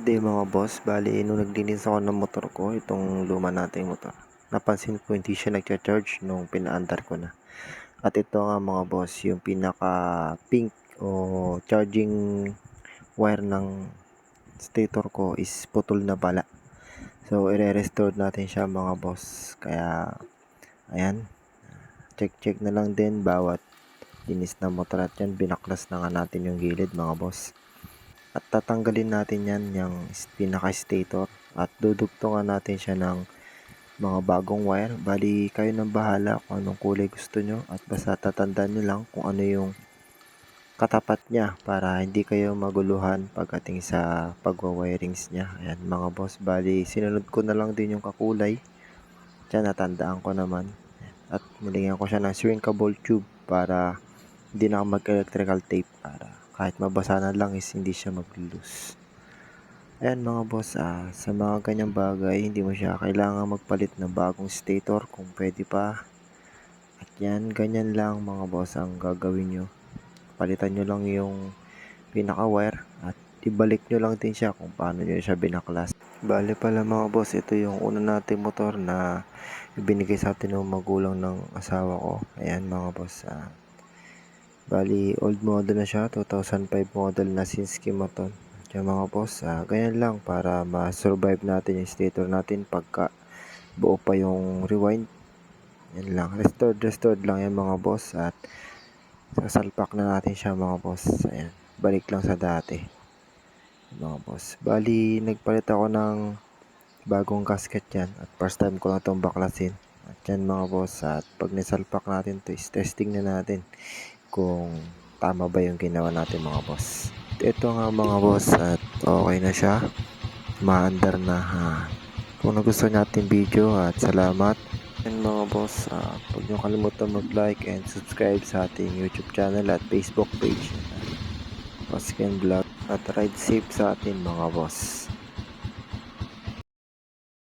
day mga boss. Bali, nung naglinis ako ng motor ko, itong luma nating motor, napansin ko hindi siya nagcha-charge nung pinaandar ko na. At ito nga mga boss, yung pinaka pink o charging wire ng stator ko is putol na pala. So, i-restore natin siya mga boss. Kaya, ayan. Check-check na lang din bawat linis na motor at yan. Binaklas na nga natin yung gilid mga boss. At tatanggalin natin yan yung pinaka-stator at dudugtungan natin siya ng mga bagong wire. Bali, kayo nang bahala kung anong kulay gusto nyo at basta tatandaan nyo lang kung ano yung katapat niya para hindi kayo maguluhan pagdating sa pagwa-wirings niya. Ayan mga boss, bali sinunod ko na lang din yung kakulay. Diyan natandaan ko naman. At nilagyan ko siya ng shrinkable tube para hindi na mag-electrical tape para kahit mabasa na lang is hindi siya mag-loose. Ayan mga boss, ah, sa mga ganyang bagay, hindi mo siya kailangan magpalit ng bagong stator kung pwede pa. At yan, ganyan lang mga boss ang gagawin nyo. Palitan nyo lang yung pinaka-wire at ibalik nyo lang din siya kung paano nyo siya binaklas. Bale pala mga boss, ito yung una nating motor na ibinigay sa atin ng magulang ng asawa ko. Ayan mga boss, ah, Bali, old model na siya, 2005 model na Sinski motor. Kaya mga boss, ah, ganyan lang para ma-survive natin yung stator natin pagka buo pa yung rewind. Yan lang, restored, restored lang yan mga boss at sasalpak na natin siya mga boss. Ayan, balik lang sa dati. Mga boss. Bali, nagpalit ako ng bagong gasket yan at first time ko na itong baklasin. At yan mga boss, at pag nisalpak natin to is testing na natin kung tama ba yung ginawa natin mga boss. Ito nga mga boss at okay na siya. Maandar na ha. Kung nagustuhan natin video at salamat. And mga boss, uh, huwag niyo kalimutan mag-like and subscribe sa ating YouTube channel at Facebook page. Pasken Vlog at ride safe sa atin mga boss.